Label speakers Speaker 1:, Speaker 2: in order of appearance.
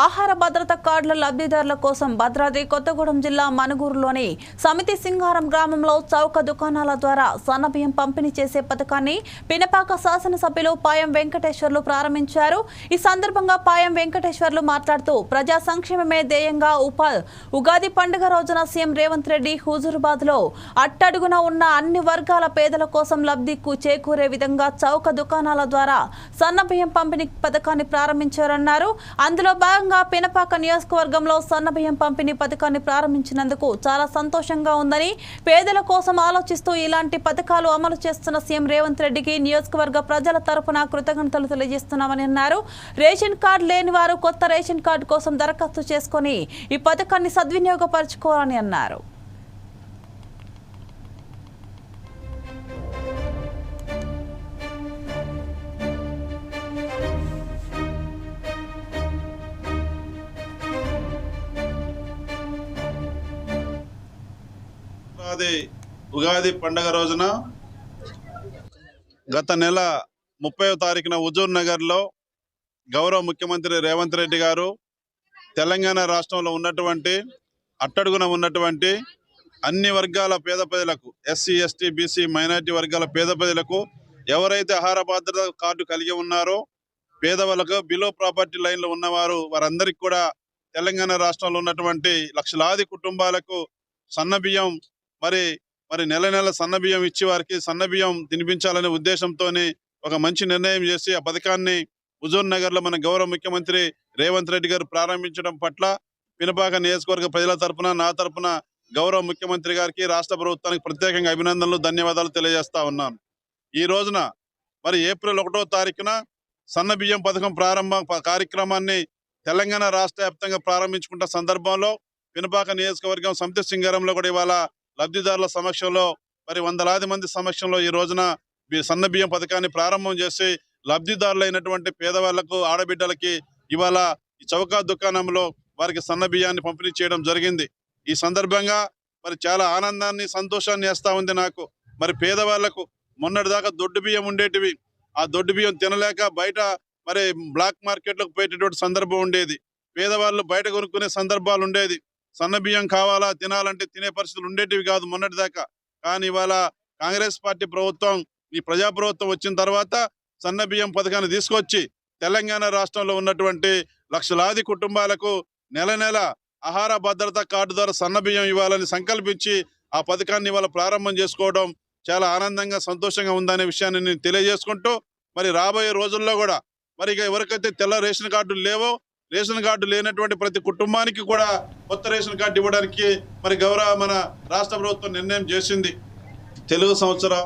Speaker 1: ఆహార భద్రత కార్డుల లబ్ధిదారుల కోసం భద్రాద్రి కొత్తగూడెం జిల్లా మనుగూరులోని సమితి సింగారం గ్రామంలో చౌక దుకాణాల ద్వారా సన్నబియ్యం పంపిణీ చేసే పథకాన్ని పినపాక శాసనసభ్యులు పాయం వెంకటేశ్వర్లు ప్రారంభించారు. ఈ సందర్భంగా పాయం వెంకటేశ్వర్లు మాట్లాడుతూ ప్రజా సంక్షేమమే ధ్యేయంగా ఉపా ఉగాది పండుగ రోజున సీఎం రేవంత్ రెడ్డి హుజూరాబాద్లో అట్టడుగున ఉన్న అన్ని వర్గాల పేదల కోసం లబ్ధికు చేకూరే విధంగా చౌక దుకాణాల ద్వారా సన్నబియ్యం పంపిణీ పథకాన్ని ప్రారంభించారన్నారు. అందులో భాగంగా పినపాక నియోజకవర్గంలో సన్నబియ్యం పంపిణీ పథకాన్ని ప్రారంభించినందుకు చాలా సంతోషంగా ఉందని పేదల కోసం ఆలోచిస్తూ ఇలాంటి పథకాలు అమలు చేస్తున్న సీఎం రేవంత్ రెడ్డికి నియోజకవర్గ ప్రజల తరఫున కృతజ్ఞతలు తెలియజేస్తున్నామని అన్నారు. రేషన్ కార్డు లేని వారు కొత్త రేషన్ కార్డు కోసం దరఖాస్తు చేసుకొని ఈ పథకాన్ని సద్వినియోగపరచుకోవాలని అన్నారు.
Speaker 2: ఉగాది ఉగాది పండగ రోజున గత నెల ముప్పై తారీఖున హుజూర్ నగర్లో గౌరవ ముఖ్యమంత్రి రేవంత్ రెడ్డి గారు తెలంగాణ రాష్ట్రంలో ఉన్నటువంటి అట్టడుగున ఉన్నటువంటి అన్ని వర్గాల పేద ప్రజలకు ఎస్సీ ఎస్టీ బీసీ మైనారిటీ వర్గాల పేద ప్రజలకు ఎవరైతే ఆహార భద్రత కార్డు కలిగి ఉన్నారో పేదవాళ్ళకు బిలో ప్రాపర్టీ లైన్లో ఉన్నవారు వారందరికీ కూడా తెలంగాణ రాష్ట్రంలో ఉన్నటువంటి లక్షలాది కుటుంబాలకు సన్న బియ్యం మరి మరి నెల నెల సన్న బియ్యం ఇచ్చి వారికి సన్న బియ్యం తినిపించాలనే ఉద్దేశంతోనే ఒక మంచి నిర్ణయం చేసి ఆ పథకాన్ని హుజూర్ నగర్లో మన గౌరవ ముఖ్యమంత్రి రేవంత్ రెడ్డి గారు ప్రారంభించడం పట్ల పినపాక నియోజకవర్గ ప్రజల తరపున నా తరపున గౌరవ ముఖ్యమంత్రి గారికి రాష్ట్ర ప్రభుత్వానికి ప్రత్యేకంగా అభినందనలు ధన్యవాదాలు తెలియజేస్తా ఉన్నాను. ఈ రోజున మరి ఏప్రిల్ ఒకటో తారీఖున సన్న బియ్యం పథకం ప్రారంభ కార్యక్రమాన్ని తెలంగాణ రాష్ట్ర వ్యాప్తంగా ప్రారంభించుకుంటున్న సందర్భంలో పినపాక నియోజకవర్గం సమితి సింగారంలో కూడా ఇవాళ లబ్ధిదారుల సమక్షంలో మరి వందలాది మంది సమక్షంలో ఈ రోజున బి- సన్న బియ్యం పథకాన్ని ప్రారంభం చేసి లబ్ధిదారులైనటువంటి పేదవాళ్ళకు ఆడబిడ్డలకి ఇవాళ ఈ చౌకా దుకాణంలో వారికి సన్న బియ్యాన్ని పంపిణీ చేయడం జరిగింది. ఈ సందర్భంగా మరి చాలా ఆనందాన్ని సంతోషాన్ని వేస్తూ ఉంది నాకు. మరి పేదవాళ్ళకు మొన్నటిదాకా దొడ్డు బియ్యం ఉండేటివి. ఆ దొడ్డు బియ్యం తినలేక బయట మరి బ్లాక్ మార్కెట్లకు పోయేటటువంటి సందర్భం ఉండేది. పేదవాళ్ళు బయట కొనుక్కునే సందర్భాలు ఉండేది. సన్న బియ్యం కావాలా తినాలంటే తినే పరిస్థితులు ఉండేటివి కాదు మొన్నటి దాకా కానీ ఇవాళ కాంగ్రెస్ పార్టీ ప్రభుత్వం ఈ ప్రజా ప్రభుత్వం వచ్చిన తర్వాత సన్న బియ్యం పథకాన్ని తీసుకొచ్చి తెలంగాణ రాష్ట్రంలో ఉన్నటువంటి లక్షలాది కుటుంబాలకు నెల నెల ఆహార భద్రత కార్డు ద్వారా సన్న బియ్యం ఇవ్వాలని సంకల్పించి ఆ పథకాన్ని ఇవాళ ప్రారంభం చేసుకోవడం చాలా ఆనందంగా సంతోషంగా ఉందనే విషయాన్ని నేను తెలియజేసుకుంటూ మరి రాబోయే రోజుల్లో కూడా మరి ఇక ఎవరికైతే తెల్ల రేషన్ కార్డులు లేవో రేషన్ కార్డు లేనటువంటి ప్రతి కుటుంబానికి కూడా కొత్త రేషన్ కార్డు ఇవ్వడానికి మరి గౌరవ మన రాష్ట్ర ప్రభుత్వం నిర్ణయం చేసింది. తెలుగు సంవత్సరం